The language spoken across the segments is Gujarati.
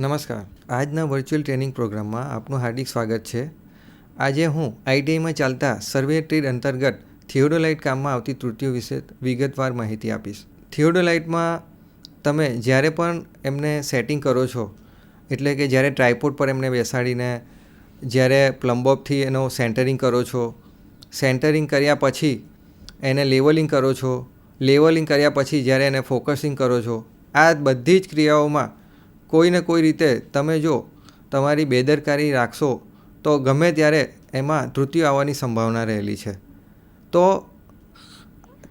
નમસ્કાર. આજના વર્ચ્યુઅલ ટ્રેનિંગ પ્રોગ્રામમાં આપનું હાર્દિક સ્વાગત છે. આજે હું આઈટીઆઈમાં ચાલતા સર્વે ટ્રેડ અંતર્ગત થિયોડોલાઇટ કામમાં આવતી ત્રુટિઓ વિશે વિગતવાર માહિતી આપીશ. થિયોડોલાઇટમાં તમે જ્યારે પણ એમને સેટિંગ કરો છો, એટલે કે જ્યારે ટ્રાયપોડ પર એમને બેસાડીને જ્યારે પ્લમ્બોપથી એનો સેન્ટરિંગ કરો છો સેન્ટરિંગ કર્યા પછી એને લેવલિંગ કરો છો લેવલિંગ કર્યા પછી જ્યારે એને ફોકસિંગ કરો છો, આ બધી જ ક્રિયાઓમાં કોઈને કોઈ રીતે તમે જો તમારી બેદરકારી રાખશો, તો ગમે ત્યારે એમાં ત્રુટિઓ આવવાની સંભાવના રહેલી છે. તો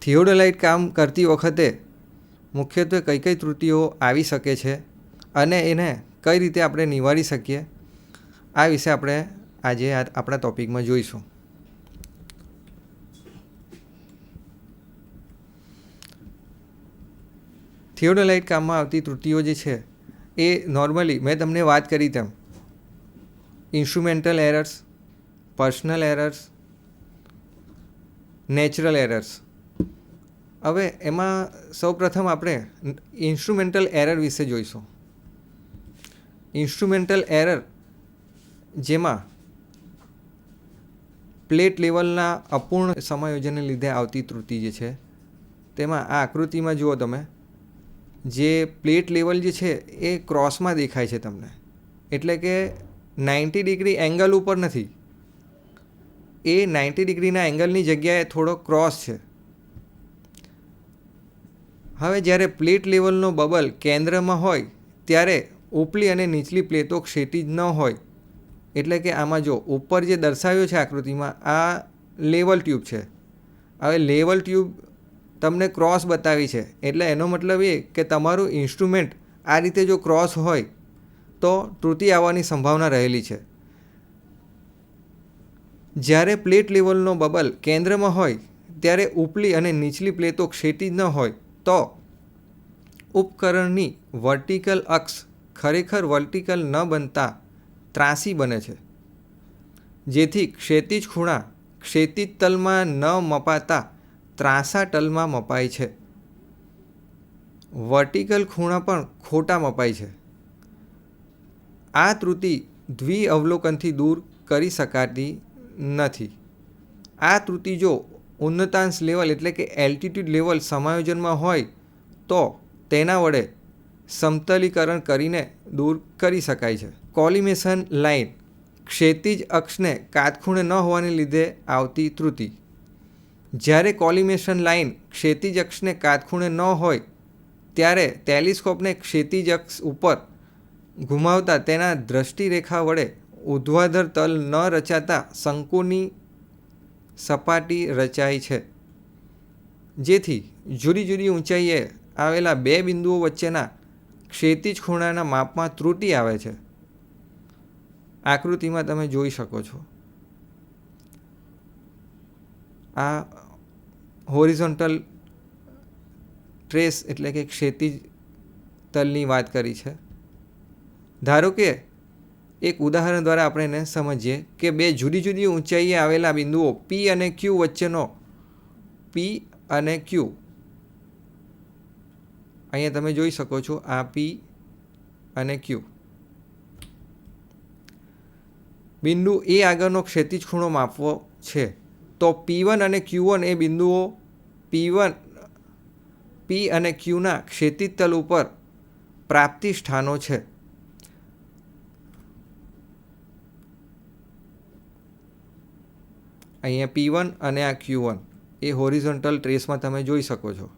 થિયોડોલાઇટ કામ કરતી વખતે મુખ્યત્વે કઈ કઈ ત્રુટિઓ આવી શકે છે અને એને કઈ રીતે આપણે નિવારી શકીએ, આ વિશે આપણે આજે આપણા ટોપિકમાં જોઈશું. થિયોડોલાઇટ કામમાં આવતી ત્રુટિઓ જે છે એ નોર્મલી મેં તમને વાત કરી તેમ. Instrumental errors personal errors natural errors હવે એમાં સૌપ્રથમ આપણે ઇન્સ્ટ્રુમેન્ટલ એરર વિશે જોઈશું. ઇન્સ્ટ્રુમેન્ટલ એરર જેમાં પ્લેટ લેવલના અપૂર્ણ સમાયોજનને લીધે આવતી ત્રુટિ જે છે, તેમાં આ આકૃતિમાં જુઓ તમે. જે પ્લેટ લેવલ જે છે એ ક્રોસમાં દેખાય છે તમને. એટલે કે નાઇન્ટી ડિગ્રી એંગલ ઉપર નથી. એ નાઇન્ટી ડિગ્રીના એંગલની જગ્યાએ થોડો ક્રોસ છે. હવે જ્યારે પ્લેટ લેવલનો બબલ કેન્દ્રમાં હોય, ત્યારે ઉપલી અને નીચલી પ્લેટો ક્ષિતિજ ન હોય. એટલે કે આમાં જો ઉપર જે દર્શાવ્યો છે આકૃતિમાં, આ લેવલ ટ્યુબ છે. હવે લેવલ ટ્યુબ તમને ક્રોસ બતાવી છે. એટલે એનો મતલબ એ કે તમારું ઇન્સ્ટ્રુમેન્ટ આ રીતે જો ક્રોસ હોય, તો ત્રુટિ આવવાની સંભાવના રહેલી છે. જ્યારે પ્લેટ લેવલનો બબલ કેન્દ્રમાં હોય, ત્યારે ઉપલી અને નીચલી પ્લેટો ક્ષિતિજ ન હોય, તો ઉપકરણની વર્ટિકલ અક્ષ ખરેખર વર્ટિકલ ન બનતા ત્રાસી બને છે. જેથી ક્ષિતિજ ખૂણા ક્ષિતિજ તલમાં ન મપાતા ત્રાંસા ટલમાં મપાય છે. વર્ટિકલ ખૂણા પણ ખોટા મપાય છે. આ ત્રુટિ દ્વિ અવલોકનથી દૂર કરી શકાતી નથી. આ ત્રુટિ જો ઉન્નતાંશ લેવલ એટલે કે એલ્ટિટ્યૂડ લેવલ સમાયોજનમાં હોય, તો તેના વડે સમતલીકરણ કરીને દૂર કરી શકાય છે. કોલિમેશન લાઇન ક્ષેતિજ અક્ષને કાટખૂણે ન હોવાને લીધે આવતી ત્રુટિ. જ્યારે કોલિમેશન લાઇન ક્ષિતિજ અક્ષને કાટખૂણે ન હોય, ત્યારે ટેલિસ્કોપને ક્ષિતિજ અક્ષ ઉપર ઘુમાવતા તેના દ્રષ્ટિરેખા વડે ઉધ્વાધર તલ ન રચાતા શંકુની સપાટી રચાય છે. જેથી જુદી જુદી ઊંચાઈએ આવેલા બે બિંદુઓ વચ્ચેના ક્ષિતિજ ખૂણાના માપમાં ત્રુટિ આવે છે. આકૃતિમાં તમે જોઈ શકો છો. આ હોરિઝોન્ટલ ટ્રેસ એટલે કે ક્ષિતિજ તલની વાત કરી છે. ધારો કે એક ઉદાહરણ દ્વારા આપણે એને સમજીએ કે બે જુદી જુદી ઊંચાઈએ આવેલા બિંદુઓ પી અને ક્યુ વચ્ચેનો પી અને ક્યુ અહીંયા તમે જોઈ શકો છો આ પી અને ક્યુ બિંદુ એ આગળનો ક્ષેતિજ ખૂણો માપવો છે. તો પી વન અને ક્યુ વન એ બિંદુઓ પી વન પી અને ક્યુના ક્ષિતિજ ઉપર પ્રાપ્તિ સ્થાનો છે. અહીંયા પી વન અને આ ક્યુ વન એ હોરિઝોન્ટલ ટ્રેસમાં તમે જોઈ શકો છો.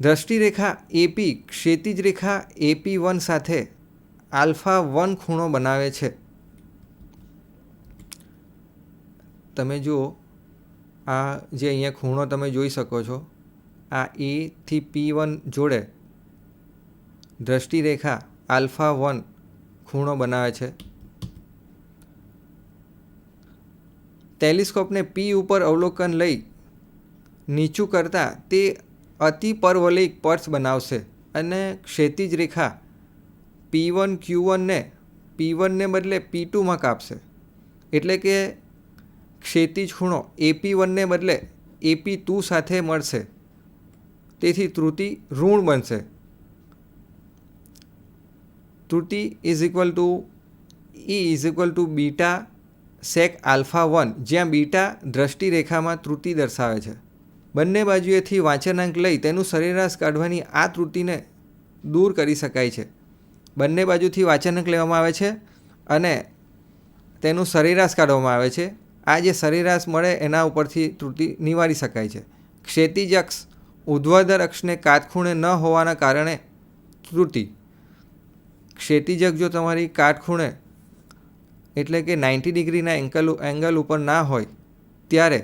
દ્રષ્ટિરેખા એપી ક્ષેતિજ રેખા એપી વન સાથે આલ્ફા વન ખૂણો બનાવે છે. તમે જુઓ, આ જે અહીંયા ખૂણો તમે જોઈ શકો છો, આ એથી પી વન જોડે દ્રષ્ટિરેખા આલ્ફા વન ખૂણો બનાવે છે. ટેલિસ્કોપને પી ઉપર અવલોકન લઈ નીચું કરતાં તે અતિ પરવલયિક પર્સ બનાવશે અને ક્ષિતિજ રેખા પી વન ક્યુ વનને પી વનને બદલે પી ટુમાં કાપશે. એટલે કે ક્ષિતિજ ખૂણો એપી વનને બદલે એપી ટુ સાથે મળશે. તેથી ત્રુટિ ઋણ બનશે. ત્રુટિ is equal to E is equal to beta sec alpha one જ્યાં બીટા દ્રષ્ટિરેખામાં ત્રુટિ દર્શાવે છે. બંને બાજુએથી વાંચનાંક લઈ તેનું સરેરાશ કાઢવાની આ ત્રુટિને દૂર કરી શકાય છે. બંને બાજુથી વાંચનાંક લેવામાં આવે છે અને તેનું સરેરાશ કાઢવામાં આવે છે. આ જે સરેરાશ મળે એના ઉપરથી ત્રુટિ નિવારી શકાય છે. ક્ષેતિજ અક્ષ ઉર્ધ્વાધર અક્ષને કાટખૂણે ન હોવાના કારણે ત્રુટિ. ક્ષેતિજ જો તમારી કાટખૂણે એટલે કે નાઇન્ટી ડિગ્રીના એંકલ એંગલ ઉપર ના હોય, ત્યારે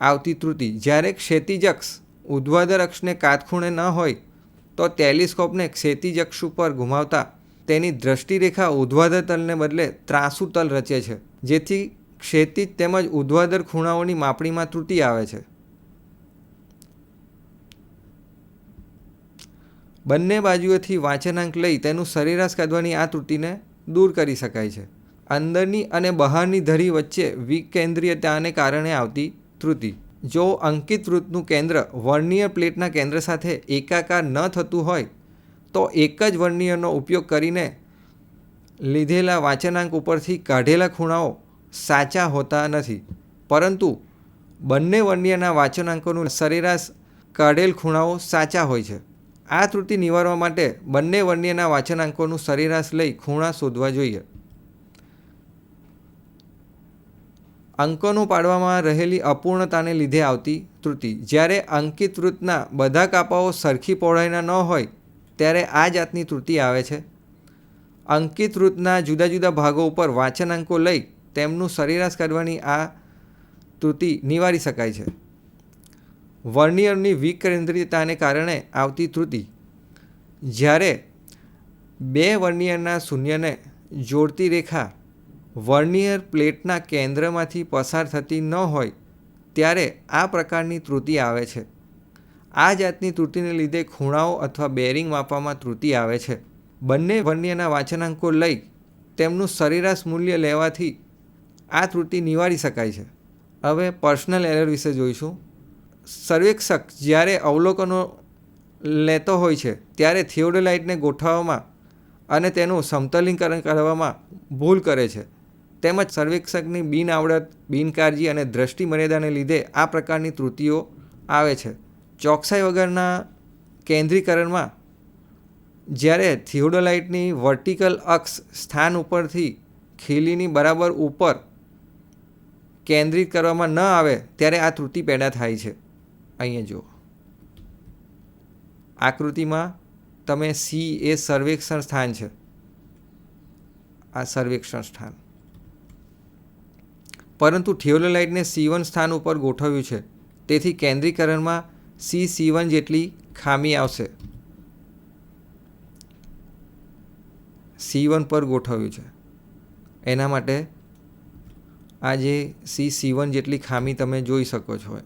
આવતી ત્રુટિ. જ્યારે ક્ષેતિજ અક્ષ ઉર્ધ્વાધર અક્ષને કાટખૂણે ન હોય, તો ટેલિસ્કોપને ક્ષેતિજ અક્ષ ઉપર ઘુમાવતા તેની દ્રષ્ટિરેખા ઉર્ધ્વાધર તલને બદલે ત્રાસુ તલ રચે છે. જેથી ક્ષેતિજ તેમજ ઉર્ધ્વાધર ખૂણાઓની માપણીમાં ત્રુટિ આવે છે. બંને બાજુએથી વાંચનાંક લઈ તેનું સરેરાશ કાઢવાની આ ત્રુટિને દૂર કરી શકાય છે. અંદરની અને બહારની ધરી વચ્ચે વિકેન્દ્રીયતાને કારણે આવતી ત્રુટિ. જો અંકિત વૃત્તનું કેન્દ્ર વર્નિયર પ્લેટના કેન્દ્ર સાથે એકાકાર ન થતું હોય, તો એક જ વર્નિયરનો ઉપયોગ કરીને લીધેલા વાંચનાંક ઉપરથી કાઢેલા ખૂણાઓ સાચા હોતા નથી. પરંતુ બંને વન્યના વાંચનાંકોનું સરેરાશ કાઢેલ ખૂણાઓ સાચા હોય છે. આ ત્રુટિ નિવારવા માટે બંને વન્યના વાંચનાંકોનું સરેરાશ લઈ ખૂણા શોધવા જોઈએ. અંકોનું પાડવામાં રહેલી અપૂર્ણતાને લીધે આવતી ત્રુટિ. જ્યારે અંકિત વૃત્તના બધા કાપાઓ સરખી પહોળાઈના ન હોય, ત્યારે આ જાતની ત્રુટિ આવે છે. અંકિત વૃત્તના જુદા જુદા ભાગો ઉપર વાંચનાંકો લઈ તેમનું સરેરાશ કાઢવાની આ ત્રુટિ નિવારી શકાય છે. વર્નિયરની વિકેન્દ્રિયતાને કારણે આવતી ત્રુટિ જ્યારે બે વર્નિયરના શૂન્યને જોડતી રેખા વર્નિયર પ્લેટના કેન્દ્રમાંથી પસાર થતી ન હોય, ત્યારે આ પ્રકારની ત્રુટિ આવે છે. આ જાતની ત્રુટિને લીધે ખૂણાઓ અથવા બેરિંગ માપવામાં ત્રુટિ આવે છે. બંને વર્નિયરના વાંચનાંકો લઈ તેમનું સરેરાશ મૂલ્ય લેવાથી આ ત્રુટિ નિવારી શકાય છે. હવે પર્સનલ એરર વિશે જોઈશું. સર્વેક્ષક જ્યારે અવલોકનો લેતો હોય છે, ત્યારે થિયોડોલાઇટને ગોઠવવામાં અને તેનું સમતલીકરણ કરવામાં ભૂલ કરે છે. તેમજ સર્વેક્ષકની બિન આવડત બિનકાળજી અને દ્રષ્ટિ મર્યાદાને લીધે આ પ્રકારની ત્રુટિઓ આવે છે. ચોકસાઈ વગરના કેન્દ્રીકરણમાં જ્યારે થિયોડોલાઇટની વર્ટિકલ અક્ષ સ્થાન ઉપરથી ખીલીની બરાબર ઉપર કેન્દ્રિત કરવામાં ન આવે ત્યારે આ ત્રુટિ પેદા થાય છે. અહીંયા જુઓ. આકૃતિમાં તમે સી એ સર્વેક્ષણ સ્થાન છે. આ સર્વેક્ષણ સ્થાન. પરંતુ થિયોલોલાઇટને સી વન સ્થાન ઉપર ગોઠવ્યું છે. તેથી કેન્દ્રીકરણમાં સી સી વન જેટલી ખામી આવશે. સી વન પર ગોઠવ્યું છે. એના માટે આ જે સી સીવન જેટલી ખામી તમે જોઈ શકો છો.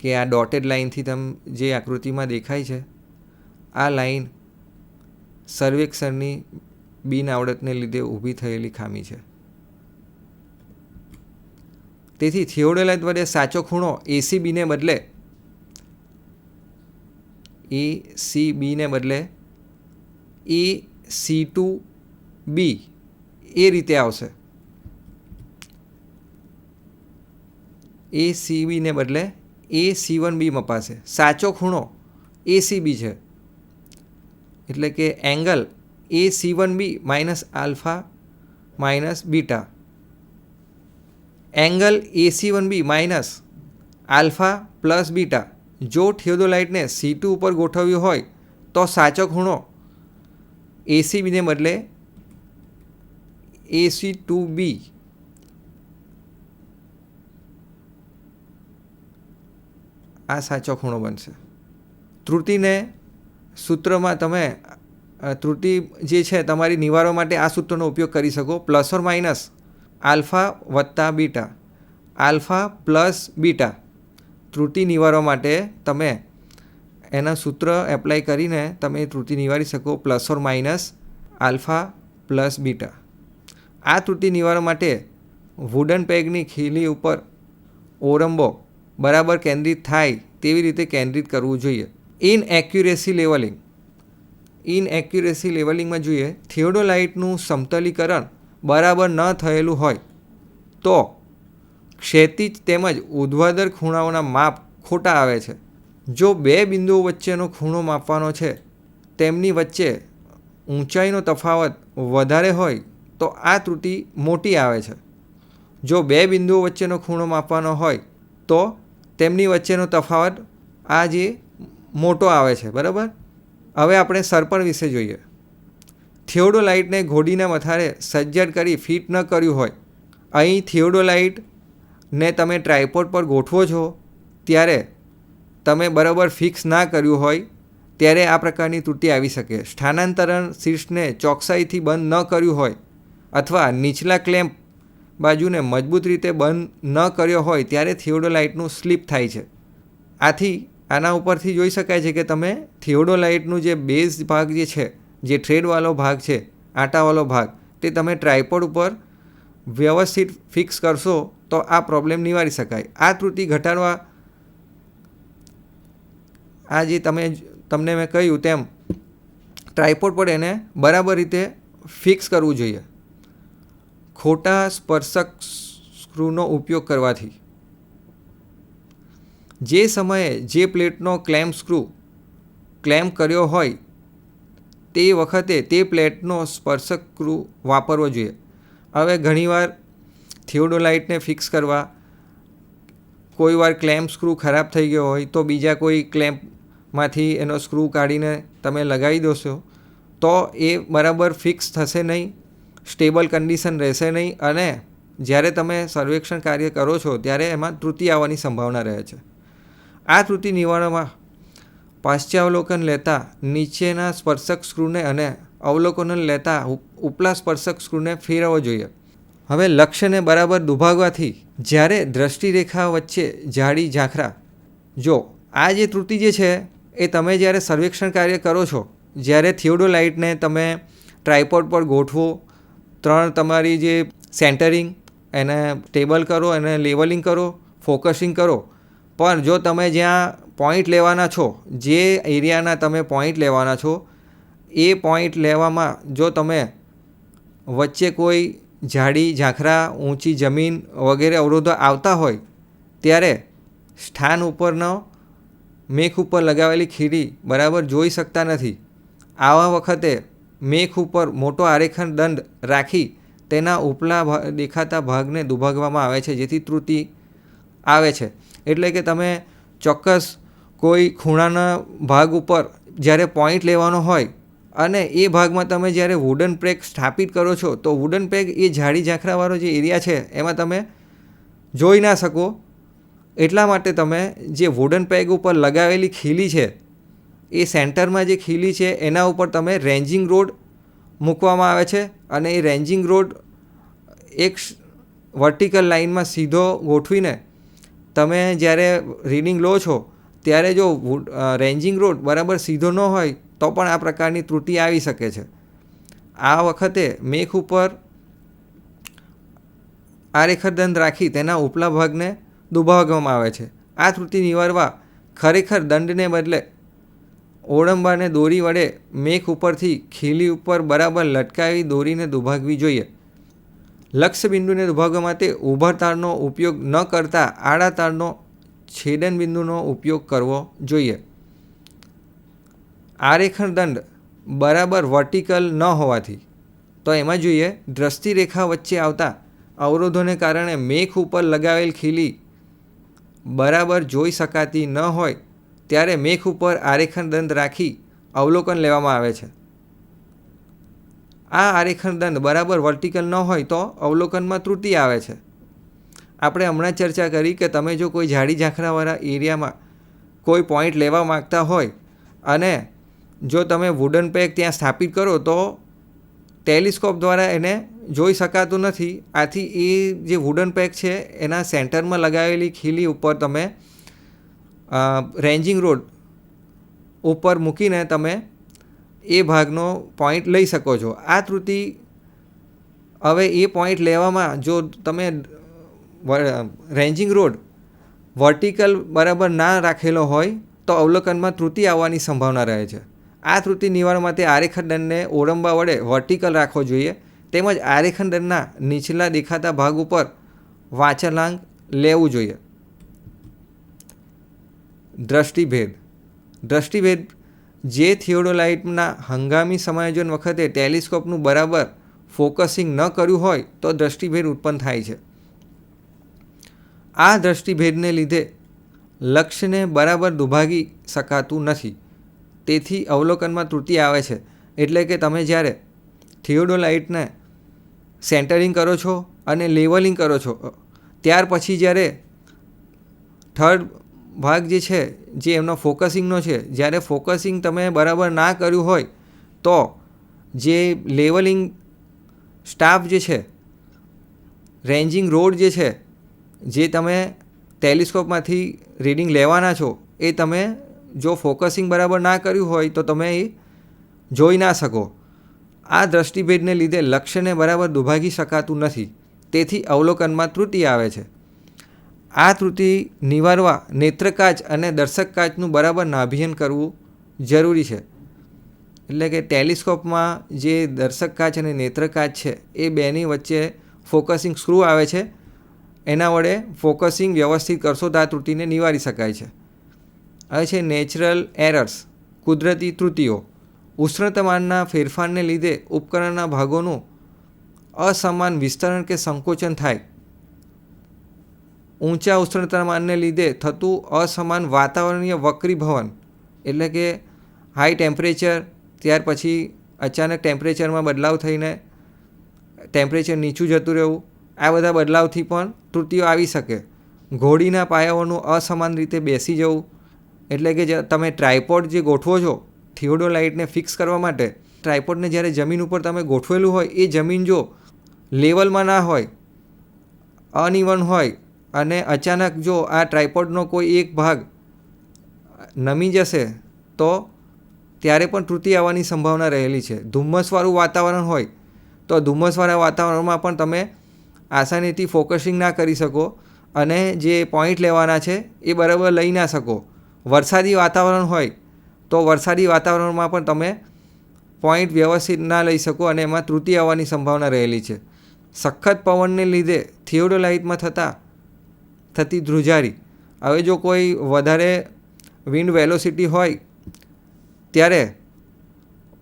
કે આ ડોટેડ લાઇનથી તમે જે આકૃતિમાં દેખાય છે, આ લાઈન સર્વેક્ષણની બિનઆવડતને લીધે ઊભી થયેલી ખામી છે. તેથી થિયોડોલાઇટ વડે સાચો ખૂણો એસીબીને બદલે, એ સી બીને બદલે, એ સી ટુ બી એ રીતે આવશે. એ સી બીને બદલે એ સી વન બી મપાશે. સાચો ખૂણો એ સી બી છે. એટલે કે angle A C one B minus alpha minus beta. Angle A C one B minus alpha plus beta. જો થિયોડોલાઇટને સી ટુ ઉપર ગોઠવ્યું હોય, તો સાચો ખૂણો એસી બીને બદલે એસી ટુ બી આ સાચો ખૂણો બનશે. ત્રુટિને સૂત્રમાં તમે ત્રુટિ જે છે તમારી નિવારવા માટે આ સૂત્રનો ઉપયોગ કરી શકો. Plus or minus. આલ્ફા વત્તા બીટા. Alpha plus beta. ત્રુટિ નિવારવા માટે તમે એના સૂત્ર એપ્લાય કરીને તમે ત્રુટિ નિવારી શકો. Plus or minus. Alpha plus beta. આ ત્રુટિ નિવારવા માટે વુડન પેગની ખીલી ઉપર ઓરંબો બરાબર કેન્દ્રિત થાય તેવી રીતે કેન્દ્રિત કરવું જોઈએ. Inaccuracy levelling inaccuracy લેવલિંગમાં જોઈએ, થિયોડોલાઇટનું સમતલીકરણ બરાબર ન થયેલું હોય, તો ક્ષેતિજ તેમજ ઉદ્વાદર ખૂણાઓના માપ ખોટા આવે છે. જો બે બિંદુઓ વચ્ચેનો ખૂણો માપવાનો છે, તેમની વચ્ચે ઊંચાઈનો તફાવત વધારે હોય, તો આ ત્રુટિ મોટી આવે છે. જો બે બિંદુઓ વચ્ચેનો ખૂણો માપવાનો હોય, તો તેમની વચ્ચેનો તફાવત આ જે મોટો આવે છે, બરાબર? હવે આપણે સરપણ વિશે જોઈએ. થિયોડોલાઇટને ઘોડીના મથારે સજ્જડ કરી ફિટ ન કર્યું હોય. અહીં થિયોડોલાઇટને તમે ટ્રાયપોડ પર ગોઠવો છો, ત્યારે તમે બરાબર ફિક્સ ના કર્યું હોય, ત્યારે આ પ્રકારની ત્રુટિ આવી શકે. સ્થાનાંતરણ શીર્ષને ચોકસાઈથી બંધ ન કર્યું હોય અથવા નીચલા ક્લેમ્પ બાજુને મજબૂત રીતે બંધ ન કર્યો હોય ત્યારે થિયોડોલાઇટનું સ્લીપ થાય છે. આથી આના ઉપરથી જોઈ શકાય છે કે તમે થિયોડોલાઇટનું જે બેઝ ભાગ જે છે, જે થ્રેડવાળો ભાગ છે, આટાવાળો ભાગ, તે તમે ટ્રાયપોડ ઉપર વ્યવસ્થિત ફિક્સ કરશો તો આ પ્રોબ્લેમ નિવારી શકાય. આ ત્રુટિ ઘટાડવા આ જે તમે તમને મેં કહ્યું તેમ, ટ્રાયપોડ પર એને બરાબર રીતે ફિક્સ કરવું જોઈએ. ખોટા સ્પર્શક સ્ક્રૂનો ઉપયોગ કરવાથી. જે સમયે જે પ્લેટનો ક્લેમ સ્ક્રૂ ક્લેમ કર્યો હોય, તે વખતે તે પ્લેટનો સ્પર્શક સ્ક્રૂ વાપરવો જોઈએ. હવે ઘણીવાર થિયોડોલાઇટને ફિક્સ કરવા કોઈ વાર ક્લેમ્પ સ્ક્રૂ ખરાબ થઈ ગયો હોય, તો બીજા કોઈ ક્લેમ્પમાંથી એનો સ્ક્રૂ કાઢીને તમે લગાવી દોશો, તો એ બરાબર ફિક્સ થશે નહીં. સ્ટેબલ કન્ડિશન રહેશે નહીં અને જ્યારે તમે સર્વેક્ષણ કાર્ય કરો છો ત્યારે એમાં ત્રુટિ આવવાની સંભાવના રહે છે. આ ત્રુટિ નિવારણમાં પાશ્ચાવલોકન લેતા નીચેના સ્પર્શક સ્ક્રૂને અને અવલોકન લેતા ઉપલા સ્પર્શક સ્ક્રૂને ફેરવવો જોઈએ. હવે લક્ષ્યને બરાબર દુભાગવાથી જ્યારે દ્રષ્ટિરેખા વચ્ચે જાડી ઝાંખરા, જો આ જે ત્રુટિ જે છે એ તમે જ્યારે સર્વેક્ષણ કાર્ય કરો છો, જ્યારે થિયોડોલાઇટને તમે ટ્રાયપોડ પર ગોઠવો ત્રણ તમારી જે સેન્ટરિંગ, એને ટેબલ કરો, એને લેવલિંગ કરો, ફોકસિંગ કરો. પણ જો તમે જ્યાં પોઈન્ટ લેવાના છો, જે એરિયાના તમે પોઈન્ટ લેવાના છો, એ પોઈન્ટ લેવામાં જો તમે વચ્ચે કોઈ ઝાડી ઝાંખરા, ઊંચી જમીન વગેરે અવરોધો આવતા હોય, ત્યારે સ્થાન ઉપરનો મેખ ઉપર લગાવેલી ખીડી બરાબર જોઈ શકતા નથી. આવા વખતે મેખ ઉપર મોટો આરેખન દંડ રાખી તેના ઉપલા દેખાતા ભાગને દુભાગવામાં આવે છે, જેથી ત્રુટિ આવે છે. એટલે કે તમે ચોક્કસ કોઈ ખૂણાના ભાગ ઉપર જ્યારે પોઈન્ટ લેવાનો હોય અને એ ભાગમાં તમે જ્યારે વુડન પેક સ્થાપિત કરો છો, તો વુડન પેક એ ઝાડી ઝાંખરાવાળો જે એરિયા છે, એમાં તમે જોઈ ના શકો. એટલા માટે તમે જે વુડન પેગ ઉપર લગાવેલી ખીલી છે એ સેન્ટરમાં જે ખીલી છે, એના ઉપર તમે રેન્જિંગ રોડ મૂકવામાં આવે છે અને એ રેન્જિંગ રોડ એક વર્ટિકલ લાઇનમાં સીધો ગોઠવીને તમે જ્યારે રીડિંગ લો છો, ત્યારે જો રેન્જિંગ રોડ બરાબર સીધો ન હોય, તો પણ આ પ્રકારની ત્રુટિ આવી શકે છે. આ વખતે મેખ ઉપર આરેખરદંડ રાખી તેના ઉપલા ભાગને દુભાગવામાં આવે છે. આ ત્રુટિ નિવારવા ખરેખર દંડને બદલે ઓળંબાને દોરી વડે મેખ ઉપરથી ખીલી ઉપર બરાબર લટકાવી દોરીને દુભાગવી જોઈએ. લક્ષ્યબિંદુને દુભાગવા માટે ઊભા તારનો ઉપયોગ ન કરતા આડા તારનો છેદન બિંદુનો ઉપયોગ કરવો જોઈએ. આરેખણ દંડ બરાબર વર્ટિકલ ન હોવાથી. તો એમાં જોઈએ દ્રષ્ટિરેખા વચ્ચે આવતા અવરોધોને કારણે મેઘ ઉપર લગાવેલ ખીલી બરાબર જોઈ શકાતી ન હોય ત્યારે મેઘ ઉપર આરેખન દંડ રાખી અવલોકન લેવામાં આવે છે. આ આરેખન દંડ બરાબર વર્ટિકલ ન હોય તો અવલોકનમાં ત્રુટિ આવે છે. આપણે હમણાં ચર્ચા કરી કે તમે જો કોઈ જાડી ઝાંખરાવાળા એરિયામાં કોઈ પોઈન્ટ લેવા માગતા હોય અને જો તમે વુડન પેક ત્યાં સ્થાપિત કરો તો ટેલિસ્કોપ દ્વારા એને જોઈ શકાતું નથી. આથી એ જે વુડન પેક છે, એના સેન્ટરમાં લગાવેલી ખીલી ઉપર તમે રેન્જિંગ રોડ ઉપર મૂકીને તમે એ ભાગનો પોઈન્ટ લઈ શકો છો. આ ત્રુટિ હવે એ પોઈન્ટ લેવામાં જો તમે રેન્જિંગ રોડ વર્ટિકલ બરાબર ના રાખેલો હોય તો અવલોકનમાં ત્રુટિ આવવાની સંભાવના રહે છે. આ ત્રુટિ નિવારણ માટે આરેખંડનને ઓરંબા વડે વર્ટિકલ રાખવો જોઈએ. તેમજ આરેખંડનના નીચલા દેખાતા ભાગ ઉપર વાંચલાંક લેવું જોઈએ. દ્રષ્ટિભેદ. દ્રષ્ટિભેદ, જે થિયોડોલાઇટના હંગામી સમાયોજન વખતે ટેલિસ્કોપનું બરાબર ફોકસિંગ ન કર્યું હોય તો દ્રષ્ટિભેદ ઉત્પન્ન થાય છે. આ દ્રષ્ટિભેદને લીધે લક્ષ્યને બરાબર દુભાગી શકાતું નથી. તેથી અવલોકનમાં ત્રુટિ આવે છે. એટલે કે તમે જ્યારે થિયોડોલાઇટને સેન્ટરિંગ કરો છો અને લેવલિંગ કરો છો ત્યાર પછી જ્યારે થર્ડ ભાગ જે છે, જે એમનો ફોકસિંગનો છે, જ્યારે ફોકસિંગ તમે બરાબર ના કર્યું હોય, તો જે લેવલિંગ સ્ટાફ જે છે, રેન્જિંગ રોડ જે છે, જે તમે ટેલિસ્કોપમાંથી રીડિંગ લેવાના છો, એ તમે જો ફોકસિંગ બરાબર ના કર્યું હોય, તો તમે એ જોઈ ના શકો. આ દ્રષ્ટિભેદને લીધે લક્ષ્યને બરાબર દુભાગી શકાતું નથી. તેથી અવલોકનમાં ત્રુટિ આવે છે. આ ત્રુટિ નિવારવા નેત્રકાચ અને દર્શક કાચનું બરાબર નાભિયન કરવું જરૂરી છે. એટલે કે ટેલિસ્કોપમાં જે દર્શક કાચ અને નેત્રકાચ છે, એ બેની વચ્ચે ફોકસિંગ સ્ક્રૂ આવે છે. એના વડે ફોકસિંગ વ્યવસ્થિત કરશો તો આ ત્રુટિને નિવારી શકાય છે. હવે છે નેચરલ એરર્સ, કુદરતી ત્રુટિઓ. ઉષ્ણતામાનના ફેરફારને લીધે ઉપકરણના ભાગોનું અસમાન વિસ્તરણ કે સંકોચન થાય. ઊંચા ઉષ્ણતામાનને લીધે થતું અસમાન વાતાવરણીય વક્રીભવન, એટલે કે હાઈ ટેમ્પરેચર ત્યાર પછી અચાનક ટેમ્પરેચરમાં બદલાવ થઈને ટેમ્પરેચર નીચું જતું રહેવું, આ બધા બદલાવથી પણ ત્રુટિઓ આવી શકે. ઘોડીના પાયાઓનું અસમાન રીતે બેસી જવું, એટલે કે તમે ટ્રાયપોડ જે ગોઠવો છો થિયોડોલાઇટને ફિક્સ કરવા માટે ટ્રાયપોડને જ્યારે જમીન ઉપર તમે ગોઠવેલું હોય, એ જમીન જો લેવલમાં ના હોય અનઇવન હોય અને અચાનક જો આ ટ્રાયપોડનો કોઈ એક ભાગ નમી જશે, તો ત્યારે પણ તૃતિ આવવાની સંભાવના રહેલી છે. ધુમ્મસવાળું વાતાવરણ હોય, તો ધુમ્મસવાળા વાતાવરણમાં પણ તમે આસાનીથી ફોકસિંગ ના કરી શકો અને જે પોઈન્ટ લેવાના છે, એ બરાબર લઈ ના શકો. વરસાદી વાતાવરણ હોય, તો વરસાદી વાતાવરણમાં પણ તમે પોઈન્ટ વ્યવસ્થિત ના લઈ શકો અને એમાં ત્રુટિ આવવાની સંભાવના રહેલી છે. સખત પવનને લીધે થિયોડોલાઇટમાં થતા થતી ધ્રુજારી. હવે જો કોઈ વધારે વિન્ડ વેલોસિટી હોય, ત્યારે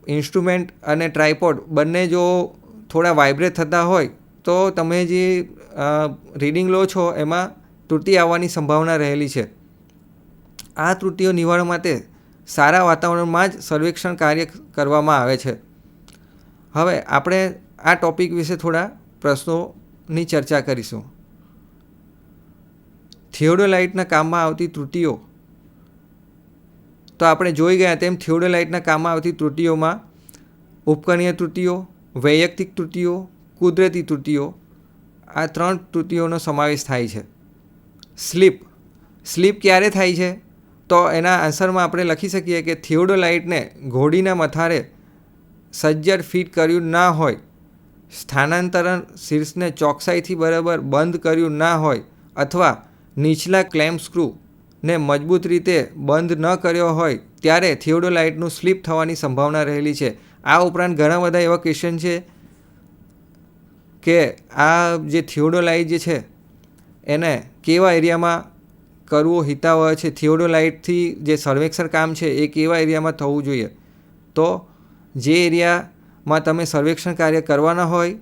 ઇન્સ્ટ્રુમેન્ટ અને ટ્રાયપોડ બંને જો થોડા વાઇબ્રેટ થતા હોય, તો તમે જે રીડિંગ લો છો, એમાં ત્રુટિ આવવાની સંભાવના રહેલી છે. આ ત્રુટિઓ નિવારવા માટે સારા વાતાવરણમાં જ સર્વેક્ષણ કાર્ય કરવામાં આવે છે. હવે આપણે આ ટોપિક વિશે થોડા પ્રશ્નોની ચર્ચા કરીશું. થિયોડોલાઇટના કામમાં આવતી ત્રુટિઓ. તો આપણે જોઈ ગયા તેમ થિયોડોલાઇટના કામમાં આવતી ત્રુટિઓમાં ઉપકરણીય ત્રુટિઓ, વૈયક્તિક ત્રુટિઓ, કુદરતી ત્રુટિઓ, આ ત્રણ ત્રુટિઓનો સમાવેશ થાય છે. સ્લીપ. સ્લીપ ક્યારે થાય છે? તો એના આન્સરમાં આપણે લખી શકીએ કે થિયોડોલાઇટને ઘોડીના મથારે સજ્જડ ફિટ કર્યું ના હોય, સ્થાનાંતરણ શીર્ષને ચોકસાઈથી બરાબર બંધ કર્યું ના હોય, અથવા નીચલા ક્લેમ સ્ક્રૂને મજબૂત રીતે બંધ ન કર્યો હોય ત્યારે થિયોડોલાઇટનું સ્લીપ થવાની સંભાવના રહેલી છે. આ ઉપરાંત ઘણા બધા એવા ક્વેશ્ચન છે કે આ જે થિયોડોલાઇટ જે છે, એને કેવા એરિયામાં કરવું હિતાવહ છે? થિયોડોલાઇટથી જે સર્વેક્ષણ કામ છે, એ કેવા એરિયામાં થવું જોઈએ? તો જે એરિયામાં તમે સર્વેક્ષણ કાર્ય કરવાના હોય,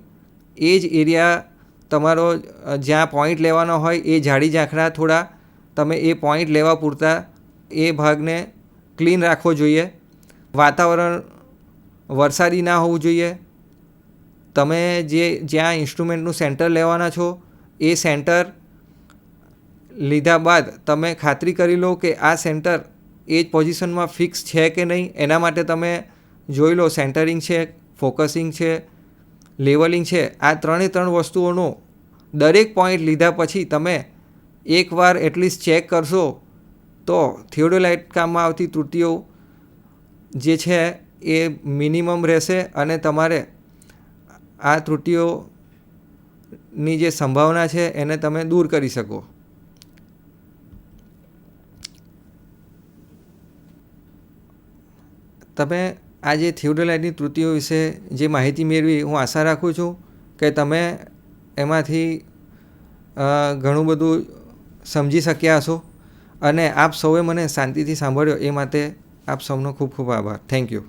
એ જ એરિયા તમારો જ્યાં પોઈન્ટ લેવાનો હોય એ જાડી ઝાંખરા થોડા તમે એ પોઈન્ટ લેવા પૂરતા એ ભાગને ક્લીન રાખવો જોઈએ. વાતાવરણ વરસાદી ના હોવું જોઈએ. તમે જે, જ્યાં ઇન્સ્ટ્રુમેન્ટનું સેન્ટર લેવાના છો, એ સેન્ટર લીધા બાદ તમે ખાતરી કરી લો કે આ સેન્ટર એ જ પોઝિશનમાં ફિક્સ છે કે નહીં. એના માટે તમે જોઈ લો સેન્ટરિંગ છે ફોકસિંગ છે લેવલિંગ છે. આ ત્રણે ત્રણ વસ્તુઓનો દરેક પોઈન્ટ લીધા પછી તમે એકવાર એટલીસ્ટ ચેક કરશો તો થિયોડોલાઇટ કામમાં આવતી ત્રુટિઓ જે છે એ મિનિમમ રહેશે અને તમારે આ ત્રુટીઓની જે સંભાવના છે એને તમે દૂર કરી શકો. તમે આ જે થિયોડોલાઇટની ત્રુટિઓ વિશે જે માહિતી મેળવી, હું આશા રાખું છું કે તમે એમાંથી ઘણું બધું સમજી શક્યા હશો અને આપ સૌએ મને શાંતિથી સાંભળ્યો એ માટે આપ સૌનો ખૂબ ખૂબ આભાર. Thank you